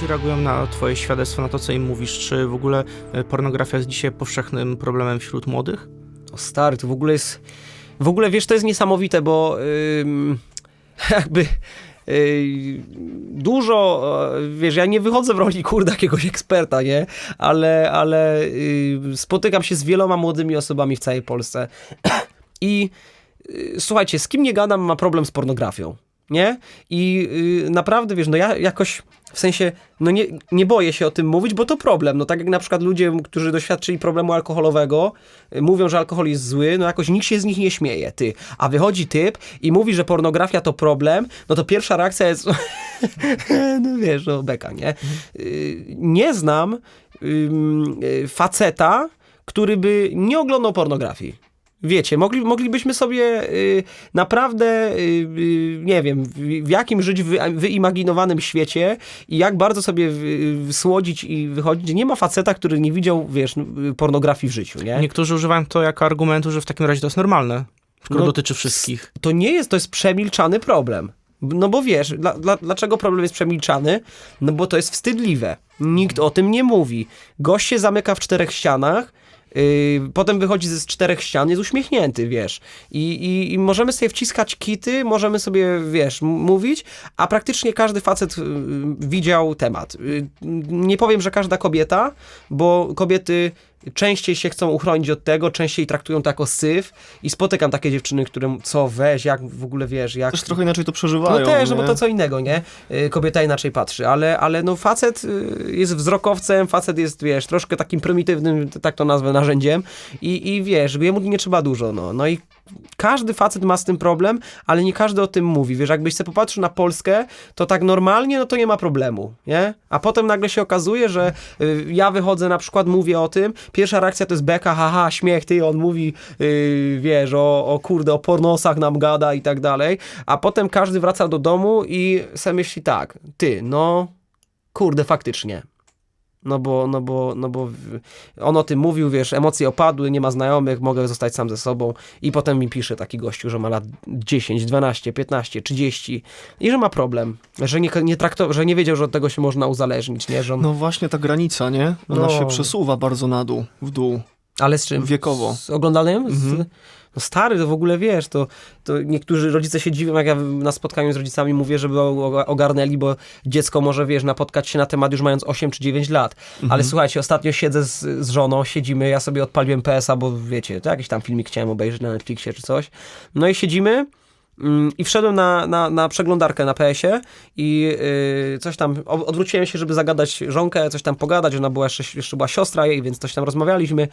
ludzie reagują na twoje świadectwo, na to, co im mówisz? Czy w ogóle e, pornografia jest dzisiaj powszechnym problemem wśród młodych? O stary, to w ogóle jest. W ogóle wiesz, to jest niesamowite, bo ym, jakby. y, Dużo, e, wiesz, ja nie wychodzę w roli kurde jakiegoś eksperta, nie? Ale, ale y, spotykam się z wieloma młodymi osobami w całej Polsce. I y, słuchajcie, z kim nie gadam, ma problem z pornografią, nie? I naprawdę, wiesz, no ja jakoś, w sensie, no nie, nie boję się o tym mówić, bo to problem. No tak jak na przykład ludzie, którzy doświadczyli problemu alkoholowego, y, mówią, że alkohol jest zły, no jakoś nikt się z nich nie śmieje, ty. A wychodzi typ i mówi, że pornografia to problem, no to pierwsza reakcja jest, no wiesz, no beka, nie? Y, Nie znam y, faceta, który by nie oglądał pornografii. Wiecie, mogli, moglibyśmy sobie y, naprawdę, y, y, nie wiem, w, w jakim żyć wy, wyimaginowanym świecie i jak bardzo sobie y, słodzić i wychodzić. Nie ma faceta, który nie widział, wiesz, y, pornografii w życiu, nie? Niektórzy używają to jako argumentu, że w takim razie to jest normalne, skoro No, dotyczy wszystkich. to nie jest, to jest przemilczany problem. No bo wiesz, dla, dla, dlaczego problem jest przemilczany? No bo to jest wstydliwe. Nikt o tym nie mówi. Gość się zamyka w czterech ścianach, potem wychodzi ze z czterech ścian, jest uśmiechnięty, wiesz. I, i, I możemy sobie wciskać kity, możemy sobie, wiesz, mówić, a praktycznie każdy facet yy, widział temat. Yy, nie powiem, że każda kobieta, bo kobiety częściej się chcą uchronić od tego, częściej traktują to jako syf i spotykam takie dziewczyny, które co weź, jak w ogóle wiesz, jak... Też trochę inaczej to przeżywają. No też, no bo nie? to co innego, nie? Y, Kobieta inaczej patrzy, ale, ale no facet y, jest wzrokowcem, facet jest, wiesz, troszkę takim prymitywnym, tak to nazwę, narzędziem i, i wiesz, jemu nie trzeba dużo, no. No i każdy facet ma z tym problem, ale nie każdy o tym mówi, wiesz, jakbyś sobie popatrzył na Polskę, to tak normalnie, no to nie ma problemu, nie? A potem nagle się okazuje, że y, ja wychodzę na przykład, mówię o tym, pierwsza reakcja to jest beka, haha, śmiech, ty, on mówi, y, wiesz, o, o kurde, o pornosach nam gada i tak dalej, a potem każdy wraca do domu i sobie myśli tak, ty, no, kurde, faktycznie. No bo, no bo, no bo on o tym mówił, wiesz, emocje opadły, nie ma znajomych, mogę zostać sam ze sobą i potem mi pisze taki gościu, że ma lat 10, 12, 15, 30 i że ma problem, że nie, nie traktował, że nie wiedział, że od tego się można uzależnić, nie, że on, No właśnie ta granica, nie? Ona No. się przesuwa bardzo na dół, w dół. Ale z czym? wiekowo. Z oglądaniem? Z, Mhm. no stary, to w ogóle wiesz, to, to niektórzy rodzice się dziwią, jak ja na spotkaniu z rodzicami mówię, żeby ogarnęli, bo dziecko może, wiesz, napotkać się na temat już mając 8 czy 9 lat. Mhm. Ale słuchajcie, ostatnio siedzę z, z żoną, siedzimy, ja sobie odpaliłem PS-a, bo wiecie, to jakiś tam filmik chciałem obejrzeć na Netflixie czy coś. No i siedzimy i wszedłem na, na, na przeglądarkę na PS-ie i yy, coś tam, odwróciłem się, żeby zagadać żonkę, coś tam pogadać, ona była jeszcze, jeszcze była siostra jej, więc coś tam rozmawialiśmy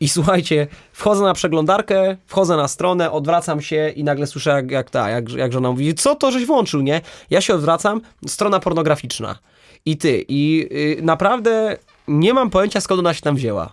i słuchajcie, wchodzę na przeglądarkę, wchodzę na stronę, odwracam się i nagle słyszę jak, jak ta, jak, jak żona mówi, co to żeś włączył, nie? Ja się odwracam, strona pornograficzna i ty, i yy, naprawdę nie mam pojęcia skąd ona się tam wzięła.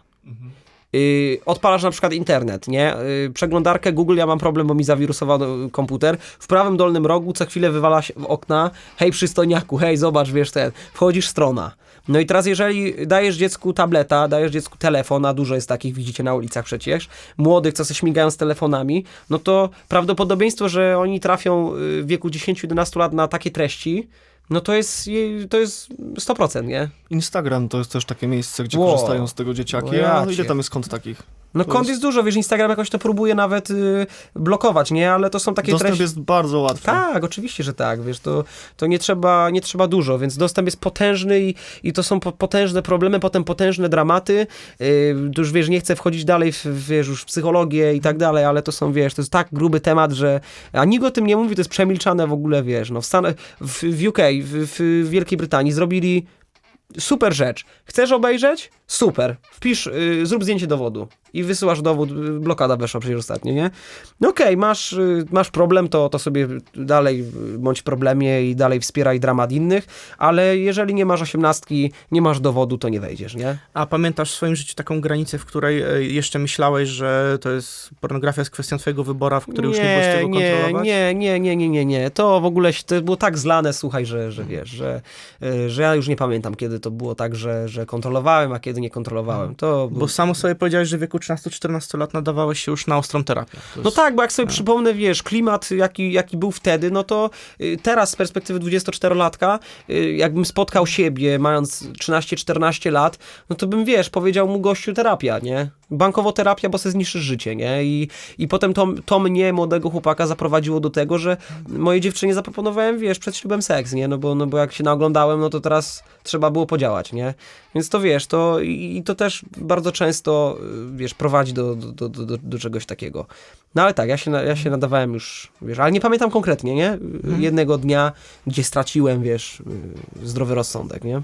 Yy, odpalasz na przykład internet, nie? Yy, przeglądarkę Google, ja mam problem, bo mi zawirusowano komputer. W prawym dolnym rogu co chwilę wywala się w okna, hej przystojniaku, hej zobacz, wiesz ten, wchodzisz strona. No i teraz jeżeli dajesz dziecku tableta, dajesz dziecku telefon, a dużo jest takich, widzicie na ulicach przecież, młodych, co se śmigają z telefonami, no to prawdopodobieństwo, że oni trafią yy, w wieku 10-11 lat na takie treści, no to jest, to jest 100%, nie? Instagram to jest też takie miejsce, gdzie Wow. korzystają z tego dzieciaki. A ile cię. tam jest kont takich? No To kont jest- jest dużo, wiesz, Instagram jakoś to próbuje nawet y, blokować, nie? Ale to są takie Dostęp treści... jest bardzo łatwy. Tak, oczywiście, że tak, wiesz, to, to nie, trzeba, nie trzeba dużo, więc dostęp jest potężny i, i to są po, potężne problemy, potem potężne dramaty, to już wiesz, nie chcę wchodzić dalej w, w, wiesz, już w psychologię i tak dalej, ale to są, wiesz, to jest tak gruby temat, że a nikt o tym nie mówi, to jest przemilczane w ogóle, wiesz, no w, Stan- w, w UK, w, w Wielkiej Brytanii zrobili super rzecz. Chcesz obejrzeć? Super. Wpisz, y, zrób zdjęcie dowodu i wysyłasz dowód, blokada weszła przecież ostatnio, nie? No okej, masz, y, masz problem, to, to sobie dalej bądź w problemie i dalej wspieraj dramat innych, ale jeżeli nie masz osiemnastki, nie masz dowodu, to nie wejdziesz, nie? A pamiętasz w swoim życiu taką granicę, w której e, jeszcze myślałeś, że to jest pornografia jest kwestią twojego wyboru, w której już nie byłeś tego nie, kontrolować? nie, nie, nie, nie, nie, nie. To w ogóle to było tak zlane, słuchaj, że, że wiesz, że, y, że ja już nie pamiętam, kiedy to było tak, że, że kontrolowałem, a kiedy nie kontrolowałem. To Bo samo sobie powiedziałeś, że w wieku 13-14 lat nadawałeś się już na ostrą terapię. To No jest- tak, bo jak sobie przypomnę, wiesz, klimat jaki, jaki był wtedy, no to y, teraz z perspektywy 24-latka, y, jakbym spotkał siebie mając 13-14 lat, no to bym, wiesz, powiedział mu gościu terapia, nie? Bankowo terapia, bo se zniszczysz życie, nie? I, i potem to, to mnie, młodego chłopaka, zaprowadziło do tego, że mojej dziewczynie zaproponowałem, wiesz, przed ślubem seks, nie? No bo, no bo jak się naoglądałem, no to teraz trzeba było podziałać, nie? Więc to wiesz, to i, i to też bardzo często, y, wiesz, prowadzi do, do, do, do, czegoś takiego. No ale tak, ja się, ja się nadawałem już, wiesz, ale nie pamiętam konkretnie, nie? Jednego dnia, gdzie straciłem, wiesz, y, zdrowy rozsądek, nie?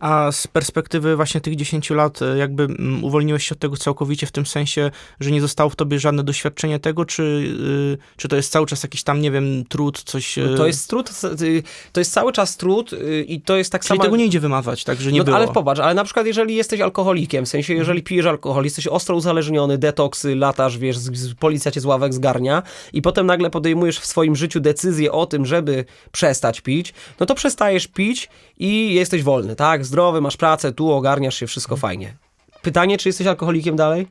A z perspektywy właśnie tych 10 lat, e, jakby uwolniłeś się od tego całkowicie w tym sensie, że nie zostało w tobie żadne doświadczenie tego, czy, y, czy to jest cały czas jakiś tam, nie wiem, trud, coś... No y, to jest trud, y, to jest cały czas trud y, i to jest tak Czyli samo... tego nie idzie wymawać, tak, że nie no, było. ale popatrz, ale na przykład jeżeli jesteś alkoholikiem, w sensie jeżeli pijesz alkohol, jesteś ostro uzależniony, detoksy, latasz, wiesz, policja cię z ławek zgarnia i potem nagle podejmujesz w swoim życiu decyzję o tym, żeby przestać pić, no to przestajesz pić i jesteś wolny, tak? Zdrowy, masz pracę, tu ogarniasz się, wszystko fajnie. Pytanie, czy jesteś alkoholikiem dalej?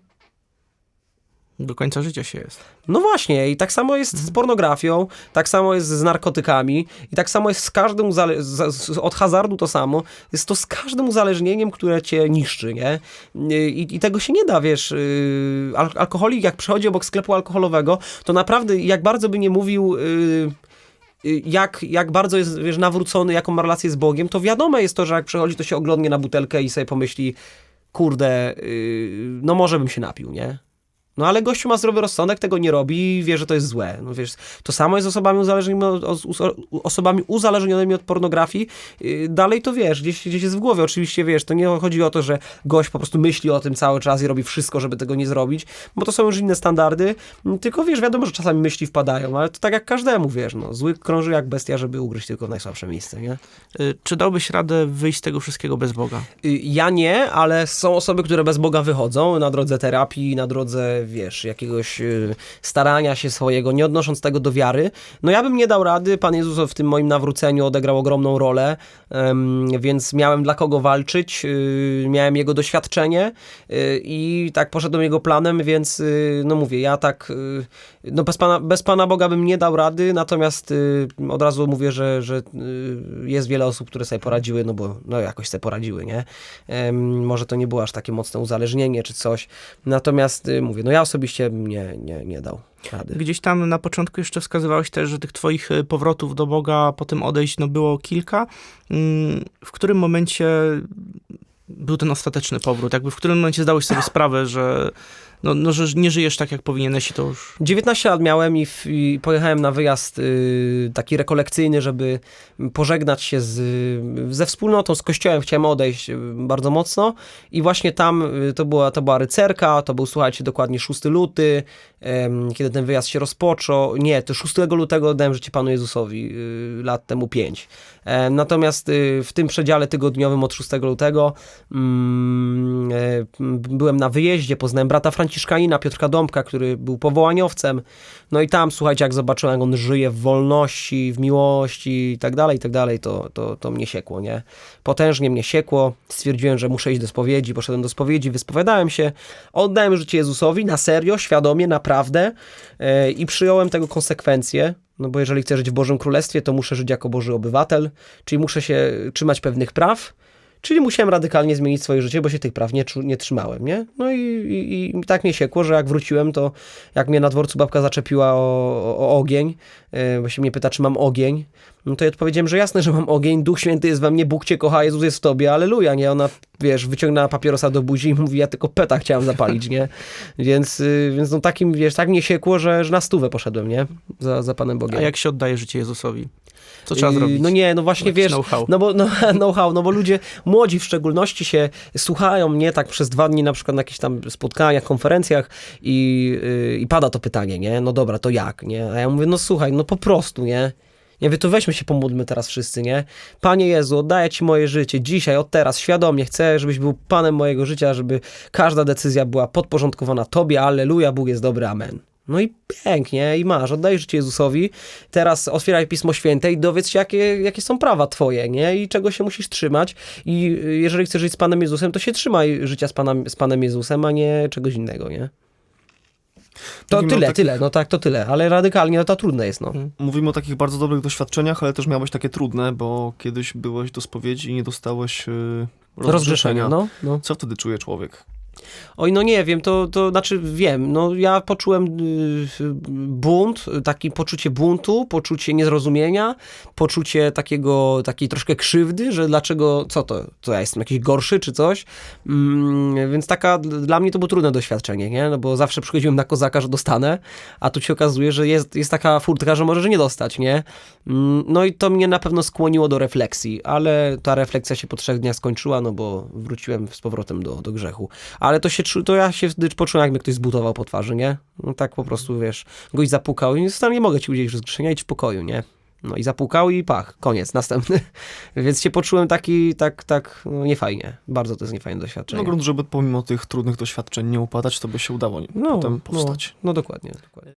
Do końca życia się jest. No właśnie, i tak samo jest z pornografią, tak samo jest z narkotykami, i tak samo jest z każdym z, od hazardu to samo. Jest to z każdym uzależnieniem, które cię niszczy, nie? I, i tego się nie da, wiesz. Yy, al, alkoholik, jak przychodzi obok sklepu alkoholowego, to naprawdę, jak bardzo by nie mówił. Yy, jak, jak bardzo jest, wiesz, nawrócony, jaką ma relację z Bogiem, to wiadome jest to, że jak przychodzi, to się oglądnie na butelkę i sobie pomyśli, kurde, yy, no może bym się napił, nie? No ale gościu ma zdrowy rozsądek, tego nie robi i wie, że to jest złe. No wiesz, to samo jest z osobami uzależnionymi osobami uzależnionymi od pornografii. Yy, dalej to wiesz, gdzieś, gdzieś jest w głowie. Oczywiście wiesz, to nie chodzi o to, że gość po prostu myśli o tym cały czas i robi wszystko, żeby tego nie zrobić, bo to są już inne standardy. Mm, Tylko wiesz, wiadomo, że czasami myśli wpadają, ale to tak jak każdemu, wiesz, no. Zły krąży jak bestia, żeby ugryźć tylko najsłabsze miejsce, nie? Y, Czy dałbyś radę wyjść z tego wszystkiego bez Boga? Y, Ja nie, ale są osoby, które bez Boga wychodzą na drodze terapii, na drodze, wiesz, jakiegoś y, starania się swojego, nie odnosząc tego do wiary. No ja bym nie dał rady, Pan Jezus w tym moim nawróceniu odegrał ogromną rolę, więc miałem dla kogo walczyć, y, miałem jego doświadczenie y, i tak poszedłem jego planem, więc no mówię, ja tak, no bez Pana, bez Pana Boga bym nie dał rady, natomiast od razu mówię, że, że jest wiele osób, które sobie poradziły, no bo no jakoś sobie poradziły, nie? Może to nie było aż takie mocne uzależnienie czy coś, natomiast mówię, no ja osobiście nie, nie, nie dał rady. Gdzieś tam na początku jeszcze wskazywałeś też, że tych twoich y, powrotów do Boga, po tym odejść, no było kilka. Mm, W którym momencie był ten ostateczny powrót? Jakby w którym momencie zdałeś sobie sprawę, że, no, no, że nie żyjesz tak, jak powinieneś i to już... 19 lat miałem i, w, i pojechałem na wyjazd y, taki rekolekcyjny, żeby pożegnać się z, ze wspólnotą, z kościołem. Chciałem odejść y, bardzo mocno i właśnie tam y, to była, to była rycerka, to był, słuchajcie, dokładnie 6 luty, kiedy ten wyjazd się rozpoczął. Nie, to 6 lutego oddałem życie Panu Jezusowi, y, lat temu 5. E, natomiast w tym przedziale tygodniowym od 6 lutego mm, e, byłem na wyjeździe, poznałem brata Franciszkanina, Piotrka Dąbka, który był powołaniowcem. No i tam, słuchajcie, jak zobaczyłem, jak on żyje w wolności, w miłości i tak dalej, i tak dalej, to, to, to mnie siekło, nie? Potężnie mnie siekło. Stwierdziłem, że muszę iść do spowiedzi, poszedłem do spowiedzi, wyspowiadałem się, oddałem życie Jezusowi na serio, świadomie, naprawdę e, i przyjąłem tego konsekwencje. No bo jeżeli chcę żyć w Bożym Królestwie, to muszę żyć jako Boży obywatel, czyli muszę się trzymać pewnych praw, czyli musiałem radykalnie zmienić swoje życie, bo się tych praw nie, nie trzymałem, nie? No i, i, i tak mnie siekło, że jak wróciłem, to jak mnie na dworcu babka zaczepiła o, o, o ogień, yy, bo się mnie pyta, czy mam ogień, no to ja odpowiedziałem, że jasne, że mam ogień, Duch Święty jest we mnie, Bóg cię kocha, Jezus jest w tobie, aleluja, nie? Ona, wiesz, wyciągnęła papierosa do buzi i mówi, ja tylko peta chciałem zapalić, nie? Więc, yy, więc no takim, wiesz, tak mnie siekło, że, że na stówę poszedłem, nie? Za, za Panem Bogiem. A jak się oddaje życie Jezusowi? Co trzeba zrobić? No nie, no właśnie Jakiś wiesz, know-how. no bo no, know-how, no bo ludzie młodzi w szczególności się słuchają mnie tak przez dwa dni na przykład na jakichś tam spotkaniach, konferencjach i, yy, i pada to pytanie, nie? No dobra, to jak, nie? A ja mówię, no słuchaj, no po prostu, nie? Nie wiem, to weźmy się pomódlmy teraz wszyscy, nie? Panie Jezu, oddaję Ci moje życie dzisiaj, od teraz, świadomie. Chcę, żebyś był Panem mojego życia, żeby każda decyzja była podporządkowana Tobie. Alleluja, Bóg jest dobry, amen. No i pięknie, i masz, oddajesz życie Jezusowi, teraz otwieraj Pismo Święte i dowiedz się, jakie, jakie są prawa twoje, nie? I czego się musisz trzymać. I jeżeli chcesz żyć z Panem Jezusem, to się trzymaj życia z Panem, z Panem Jezusem, a nie czegoś innego, nie? To Mówimy tyle, takich- tyle, no tak, to tyle, ale radykalnie no to trudne jest, no. Mhm. Mówimy o takich bardzo dobrych doświadczeniach, ale też miałeś takie trudne, bo kiedyś byłeś do spowiedzi i nie dostałeś yy, Rozgrzeszenia, no, no. Co wtedy czuje człowiek? Oj, no nie wiem, to, to znaczy wiem, no ja poczułem y, bunt, takie poczucie buntu, poczucie niezrozumienia, poczucie takiego, takiej troszkę krzywdy, że dlaczego, co to, to ja jestem jakiś gorszy czy coś, mm, więc taka, dla mnie to było trudne doświadczenie, nie, no bo zawsze przychodziłem na kozaka, że dostanę, a tu się okazuje, że jest, jest taka furtka, że możesz nie dostać, nie, Mm, no i to mnie na pewno skłoniło do refleksji, ale ta refleksja się po trzech dniach skończyła, no bo wróciłem z powrotem do, do grzechu. Ale to się, to ja się wtedy poczułem, jakby ktoś zbutował po twarzy, nie? No tak po prostu, wiesz, goś zapukał i nie mogę ci udzielić rozgrzeszenia, idź w pokoju, nie? No i zapukał i pach, koniec, następny. Więc się poczułem taki, tak, tak, no niefajnie. Bardzo to jest niefajne doświadczenie. No grunt, żeby pomimo tych trudnych doświadczeń nie upadać, to by się udało No, potem no, powstać. no dokładnie, dokładnie.